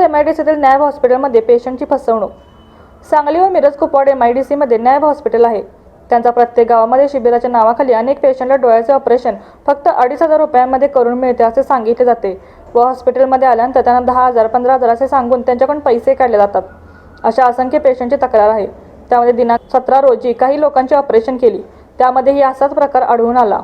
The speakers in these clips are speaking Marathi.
एम आय डी सीतील नॅब हॉस्पिटलमध्ये पेशंटची फसवणूक. सांगली व Miraj Kupwad M I D सीमध्ये नॅब हॉस्पिटल आहे. त्यांचा प्रत्येक गावामध्ये शिबिराच्या नावाखाली अनेक पेशंटला डोळ्याचे ऑपरेशन फक्त अडीच हजार रुपयांमध्ये करून मिळते असे सांगितले जाते व हॉस्पिटलमध्ये आल्यानंतर त्यांना दहा हजार पंधरा हजार असे सांगून त्यांच्याकडून पैसे काढले जातात. अशा असंख्य पेशंटची तक्रार आहे. त्यामध्ये दिनांक सतरा रोजी काही लोकांची ऑपरेशन केली. त्यामध्येही असाच प्रकार आढळून आला.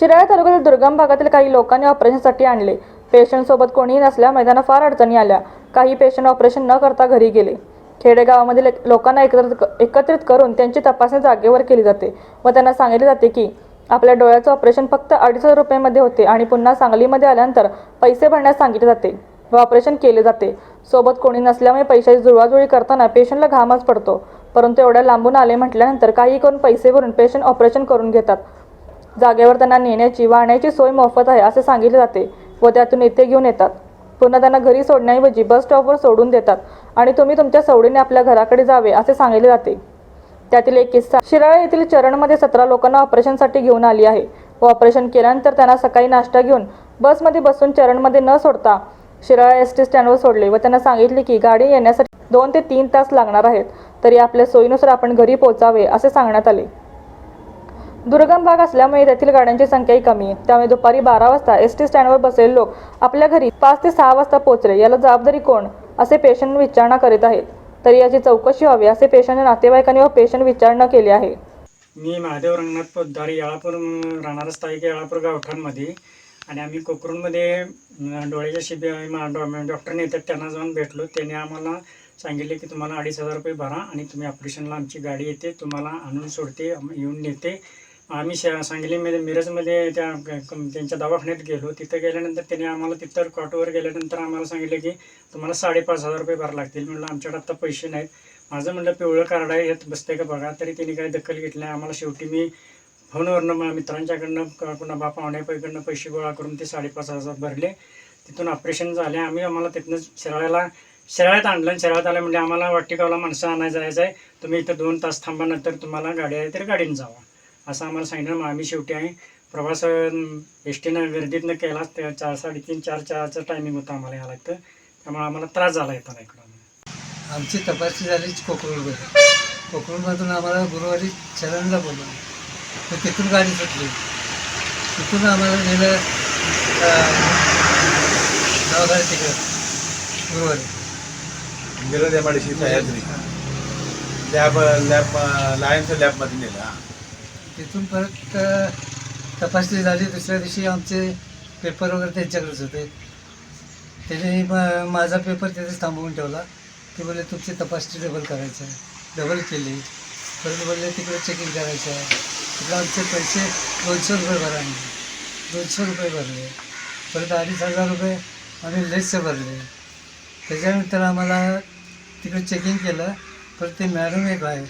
शिराळा तालुक्यातील दुर्गम भागातील काही लोकांनी ऑपरेशनसाठी आणले. पेशंटसोबत कोणीही नसल्या मैदाना फार अडचणी आल्या. काही पेशंट ऑपरेशन न करता घरी गेले. खेडेगावामधील लोकांना एकत्रित एकत्रित करून त्यांची तपासणी जागेवर केली जाते व त्यांना सांगितले जाते की आपल्या डोळ्याचं ऑपरेशन फक्त अडीच हजार रुपयामध्ये होते आणि पुन्हा सांगलीमध्ये आल्यानंतर पैसे भरण्यास सांगितले जाते व ऑपरेशन केले जाते. सोबत कोणी नसल्यामुळे पैशाची जुळवाजुळी करताना पेशंटला घामच पडतो. परंतु एवढ्या लांबून आले म्हटल्यानंतर काही करून पैसे भरून पेशंट ऑपरेशन करून घेतात. जागेवर त्यांना नेण्याची वाहण्याची सोय मोफत आहे असे सांगितले जाते. व त्यातून येथे घेऊन येतात. पुन्हा त्यांना घरी सोडण्याऐवजी बस स्टॉपवर सोडून देतात. आणि तुम्ही तुमच्या सवडीने आपल्या घराकडे जावे असे सांगितले जाते. त्यातील एक किस्सा शिराळा येथील चरणमध्ये सतरा लोकांना ऑपरेशनसाठी घेऊन आली आहे. व ऑपरेशन केल्यानंतर त्यांना सकाळी नाश्ता घेऊन बसमध्ये बसून चरणमध्ये न सोडता शिराळा एस टी स्टँडवर सोडले व त्यांना सांगितले की गाडी येण्यासाठी दोन ते तीन तास लागणार आहेत. तरी आपल्या सोयीनुसार आपण घरी पोहोचावे असे सांगण्यात आले. दुर्गम भाग असल्यामुळे तेथील गाड्यांची संख्याही कमी. आहे त्यामुळे दुपारी बारा वाजता एस टी स्टँडवर बसलेले लोक आपल्या घरी पाच ते सहा वाजता पोहोचले. याला जबाबदारी कोण? असे पेशंट विचारणा करीत आहेत. तरी याची चौकशी व्हावी असे पेशंटच्या नातेवाईकांनी व पेशंट विचारणा केली आहे. मी महादेव रंगनाथ पोद्दारी याळापूर राहणारच राहणार स्थायिक येळापूर गावठाणमध्ये आणि आम्ही कोकरूनमध्ये डोळ्याच्या शिबी मा- डॉ- डॉक्टरने येतात त्यांना जाऊन भेटलो. त्याने आम्हाला सांगितले की तुम्हाला अडीच हजार रुपये भरा आणि तुम्ही ऑपरेशनला आमची गाडी येते तुम्हाला आणून सोडते येऊन नेते. आम्ही शा सांगलीमध्ये मिरजमध्ये त्या क- त्यांच्या दवाखान्यात गेलो. तिथं गेल्यानंतर त्याने आम्हाला तिथं कॉटवर गेल्यानंतर आम्हाला सांगितलं की तुम्हाला साडेपाच हजार रुपये भरावे लागतील. म्हणलं आमच्याकडे आत्ता पैसे नाहीत. माझं म्हणलं पिवळं कार्ड आहे यात बसतंय का बघा? तरी त्यांनी काही दखल घेतली नाही. आम्हाला शेवटी मी फोनवरनं मा- मित्रांच्याकडनं कुणा बापा पाहुण्यापैकडनं पैसे गोळा करून ते साडेपाच हजार भरले. तिथून ऑपरेशन झाले. आम्ही आम्हाला तिथनं शिराळ्याला शिराळ्यात आणलं आणि शिराळ्यात आलं म्हणजे आम्हाला वाटिकावला माणसं आणायला जायचं आहे तुम्ही इथं दोन तास थांबा नंतर तुम्हाला गाडी आहे तर गाडीनं जावा. असं आम्हाला सांगितलं. मग आम्ही शेवटी आहे प्रवास एस टीनं गर्दीतनं केला. त्या चार साडेतीन चार चारचं टायमिंग होतं आम्हाला यायला इथं त्यामुळे आम्हाला त्रास झाला येताना इकडं आमची तपासणी झाली कोकरूडमध्ये. कोकरूडमधून आम्हाला गुरुवारी चरणला बोलवलं. तर तिथून गाडी सुटली. तिथून आम्हाला नेलं दवाखान्यात तिकडं गुरुवारी. I D C Sahyadri lab lab Lions लॅबमध्ये नेलं हां. तिथून परत तपासणी झाली. दुसऱ्या दिवशी आमचे पेपर वगैरे त्यांच्याकडेच होते. त्याने म- माझा पेपर तिथेच थांबवून ठेवला. ते बोलले तुमची तपासणी डबल करायचं आहे. डबल केली. परत बोलले तिकडे चेकिंग करायचं आहे. तिकडे आमचे पैसे दोनशे रुपये भरा दोनशे रुपये भरले. परत अडीच हजार रुपये आम्ही लेसचे भरले. त्याच्यानंतर आम्हाला तिकडे चेकिंग केलं. परत ते मॅडम एक आहे.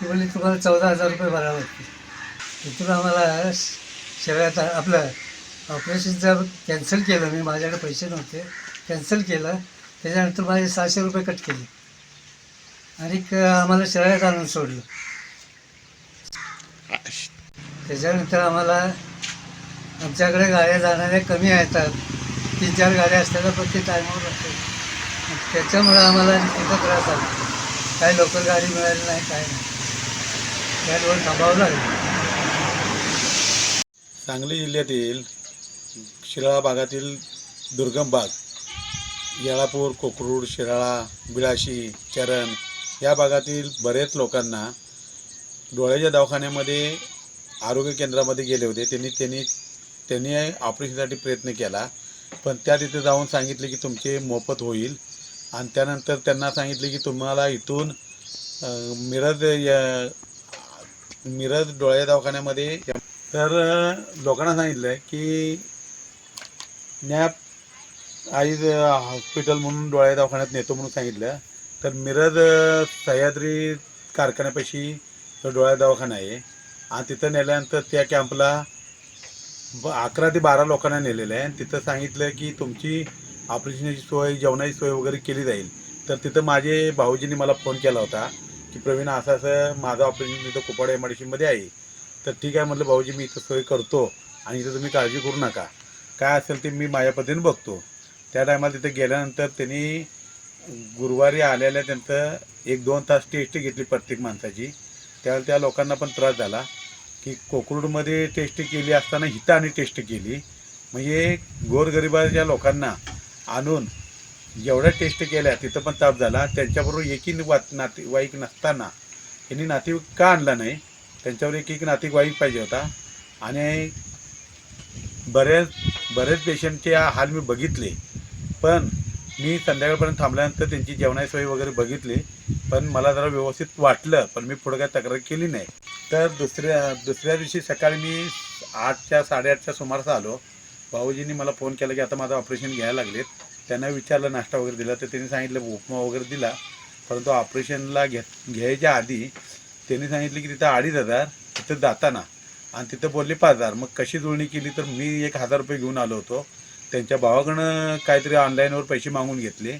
ती बोलली तुम्हाला चौदा हजार रुपये भरावे लागतील. तिथून आम्हाला शरीरात आपलं ऑपरेशनचं कॅन्सल केलं मी माझ्याकडे पैसे नव्हते कॅन्सल केलं त्याच्यानंतर माझे सहाशे रुपये कट केले. आणि क- आम्हाला शरीरात आणून सोडलं. त्याच्यानंतर आम्हाला आमच्याकडे गाड्या जाणाऱ्या कमी आहेत तीन चार गाड्या असतात पण ते टायमावर असते त्याच्यामुळं आम्हाला तिथं त्रास आला काही लवकर गाडी मिळाली नाही काय नाही. त्यावर थांबावं लागलं. सांगली जिल्ह्यातील शिराळा भागातील दुर्गम भाग येळापूर कोकरूड शिराळा बिळाशी चरण या भागातील बरेच लोकांना डोळ्याच्या दवाखान्यामध्ये आरोग्य केंद्रामध्ये गेले होते. त्यांनी त्यांनी त्यांनी ऑपरेशनसाठी प्रयत्न केला. पण त्या तिथे जाऊन सांगितले की तुमचे मोफत होईल. आणि त्यानंतर त्यांना सांगितले की तुम्हाला इथून मिरज या मिरज डोळ्या दवाखान्यामध्ये तर लोकांना सांगितलं की नॅप आईज हॉस्पिटल म्हणून डोळ्या दवाखान्यात नेतो म्हणून सांगितलं. तर मिरज सह्याद्री कारखान्यापाशी तो डोळ्या दवाखाना आहे. आणि तिथं नेल्यानंतर त्या कॅम्पला ब अकरा ते बारा लोकांना नेलेलं आहे. आणि तिथं सांगितलं की तुमची ऑपरेशनची सोय जेवणाची सोय वगैरे केली जाईल. तर तिथं माझे भाऊजींनी मला फोन केला होता की प्रवीण असं असं माझं ऑपरेशन तिथं कुपाड एम आहे. तर ठीक आहे म्हटलं भाऊजी मी इथं सोय करतो आणि इथं तुम्ही काळजी करू नका. काय असेल ते मी माझ्या पद्धतीने बघतो. त्या टायमाला तिथे गेल्यानंतर त्यांनी गुरुवारी आलेल्या त्यांचं एक दोन तास टेस्ट घेतली प्रत्येक माणसाची. त्यावेळेला त्या लोकांना पण त्रास झाला की कोकरूडमध्ये टेस्ट केली असताना हिथं आणि टेस्ट केली. म्हणजे गोरगरिबाच्या लोकांना आणून जेवढ्या टेस्ट केल्या तिथं पण ताप झाला. त्यांच्याबरोबर एकही वात नातेवाईक नसताना त्यांनी नातेवाईक का आणला नाही? त्यांच्यावर एक एक नातेवाईक पाहिजे होता. आणि बरेच बरेच पेशंटचे हाल मी बघितले. पण मी संध्याकाळपर्यंत थांबल्यानंतर त्यांची जेवणाची सोय वगैरे बघितली. पण मला जरा व्यवस्थित वाटलं पण मी पुढं काय तक्रार केली नाही. तर दुसऱ्या दुसऱ्या दिवशी सकाळी मी आठच्या साडेआठच्या सुमारास आलो. भाऊजींनी मला फोन केला की आता माझं ऑपरेशन घ्यायला लागलेत. त्यांना विचारलं नाश्ता वगैरे दिला. तर त्यांनी सांगितलं उपमा वगैरे दिला. परंतु ऑपरेशनला घ्या घ्यायच्या आधी त्यांनी सांगितलं की तिथं अडीच हजार तिथं जाताना. आणि तिथं बोलले पाच हजार. मग कशी जुळणी केली तर मी एक हजार रुपये घेऊन आलो होतो. त्यांच्या भावाकडनं काहीतरी ऑनलाईनवर पैसे मागून घेतले.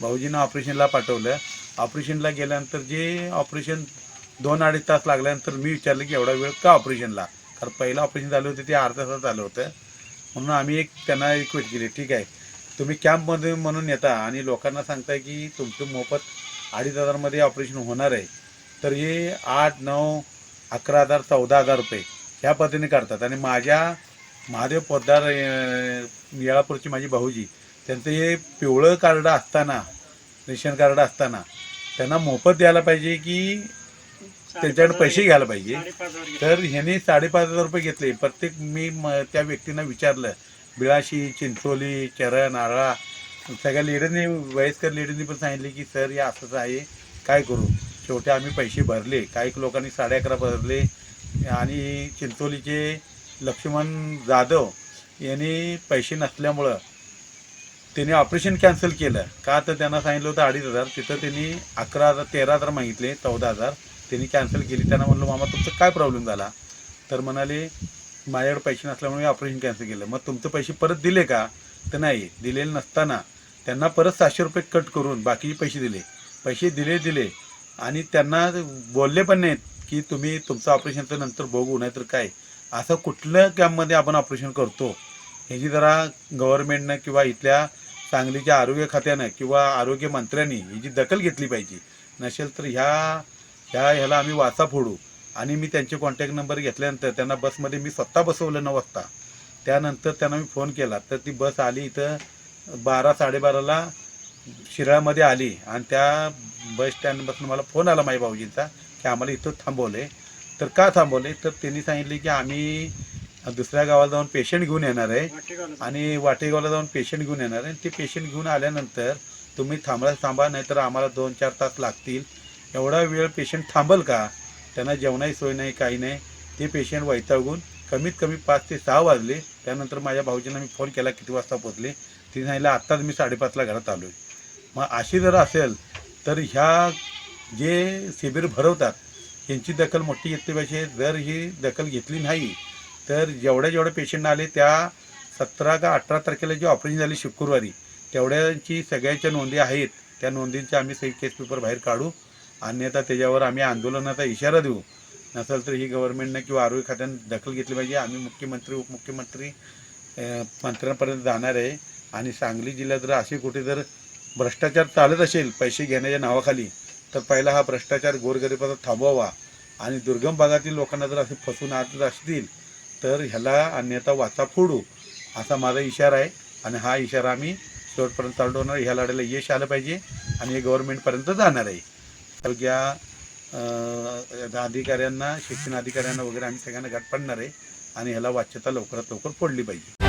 भाऊजीनं ऑपरेशनला पाठवलं. ऑपरेशनला गेल्यानंतर जे ऑपरेशन दोन अडीच तास लागल्यानंतर मी विचारलं की एवढा वेळ का ऑपरेशनला? कारण पहिलं ऑपरेशन झालं होतं ते अर्धा तासात झालं होतं. म्हणून आम्ही एक त्यांना रिक्वेस्ट केली ठीक आहे तुम्ही कॅम्पमध्ये म्हणून येता आणि लोकांना सांगताय की तुमचं मोफत अडीच हजारमध्ये ऑपरेशन होणार आहे. तर हे आठ नऊ अकरा हजार चौदा हजार रुपये ह्या पद्धतीने करतात आणि माझ्या महादेव पोद्दार येळापूरची माझी भाऊजी त्यांचं हे पिवळं कार्ड असताना रेशन कार्ड असताना त्यांना मोफत द्यायला पाहिजे की त्यांच्याकडे पैसे घ्यायला पाहिजे? तर ह्याने साडेपाच हजार रुपये घेतले. प्रत्येक मी म- त्या व्यक्तींना विचारलं बिळाशी चिंचोली चरण आळा सगळ्या लेडीजनी वयस्कर लेडीजनी पण सांगितले की सर हे असंच आहे. काय करू? शेवटी आम्ही पैसे भरले. काही लोकांनी साडे अकरा भरले. आणि चिंचोलीचे लक्ष्मण जाधव यांनी पैसे नसल्यामुळं त्यांनी ऑपरेशन कॅन्सल केलं. का तर त्यांना सांगितलं होतं अडीच हजार. तिथं त्यांनी अकरा हजार तेरा हजार मागितले चौदा हजार. त्यांनी कॅन्सल केली. त्यांना म्हणलं मामा तुमचं काय प्रॉब्लेम झाला? तर म्हणाले माझ्याकडे पैसे नसल्यामुळे मी ऑपरेशन कॅन्सल केलं. मग तुमचे पैसे परत दिले का? तर नाही. दिलेले नसताना. त्यांना परत सातशे रुपये कट करून बाकीचे पैसे दिले. पैसे दिले दिले. आणि त्यांना बोलले पण नाहीत की तुम्ही तुमचं ऑपरेशनचं नंतर बघू नाही तर काय. असं कुठल्या कॅम्पमध्ये आपण ऑपरेशन करतो ह्याची जरा गव्हर्नमेंटनं किंवा इथल्या सांगलीच्या आरोग्य खात्यानं किंवा आरोग्य मंत्र्यांनी ह्याची दखल घेतली पाहिजे नसेल तर ह्या ह्या ह्याला आम्ही वाचा फोडू. आणि मी त्यांचे कॉन्टॅक्ट नंबर घेतल्यानंतर त्यांना बसमध्ये मी स्वतः बसवलं नऊ वाजता. त्यानंतर त्यांना मी फोन केला तर ती बस आली इथं बारा साडेबाराला शिराळमध्ये आली आणि त्या बस स्टँडपासून मला फोन आला माझ्या भाऊजींचा की आम्हाला इथं थांबवले तर का थांबवले तर त्यांनी सांगितले की आम्ही दुसऱ्या गावाला जाऊन पेशंट घेऊन येणार आहे. आणि वाटेगावला जाऊन पेशंट घेऊन येणार आहे. ते पेशंट घेऊन आल्यानंतर तुम्ही थांबला थांबा नाहीतर आम्हाला दोन चार तास लागतील. एवढा वेळ पेशंट थांबल का? त्यांना जेवणाची सोय नाही काही नाही. ते पेशंट वैतागून कमीत कमी पाच ते सहा वाजले. त्यानंतर माझ्या भाऊजींना मी फोन केला किती वाजता पोचले तिने सांगितलं आत्ताच मी साडेपाचला घरात आलो आहे मग अशी जर असेल तर ह्या जे शिबिर भरवतात यांची दखल मोठी घेतली पाहिजे. जर ही दखल घेतली नाही तर जेवढ्या जेवढ्या पेशंट आले त्या सतरा का अठरा तारखेला जी ऑपरेशन झाली शुक्रवारी तेवढ्यांची सगळ्यांच्या नोंदी आहेत. त्या नोंदींचे आम्ही सही केस पेपर बाहेर काढू अन्यथा त्याच्यावर आम्ही आंदोलनाचा इशारा देऊ. नसेल तर ही गव्हर्नमेंटनं किंवा आरोग्य खात्यानं दखल घेतली पाहिजे. आम्ही मुख्यमंत्री उपमुख्यमंत्री मंत्र्यांपर्यंत जाणार आहे. आणि सांगली जिल्ह्यात जर असे कुठे जर भ्रष्टाचार चालत असेल पैसे घेण्याच्या नावाखाली तर पहिला हा भ्रष्टाचार गोरगरिबाचा थांबवावा. आणि दुर्गम भागातील लोकांना जर असे फसून आणत असतील तर ह्याला अन्यथा वाचा फोडू असा माझा इशारा आहे. आणि हा इशारा आम्ही शेवटपर्यंत चालवणार ह्या लढ्याला यश आलं पाहिजे आणि हे गव्हर्नमेंटपर्यंत जाणार आहे. आरोग्य अधिकाऱ्यांना शिक्षण अधिकाऱ्यांना वगैरे आम्ही सगळ्यांना गाठ पडणार आहे. आणि ह्याला वाच्यता लवकरात लवकर फोडली पाहिजे.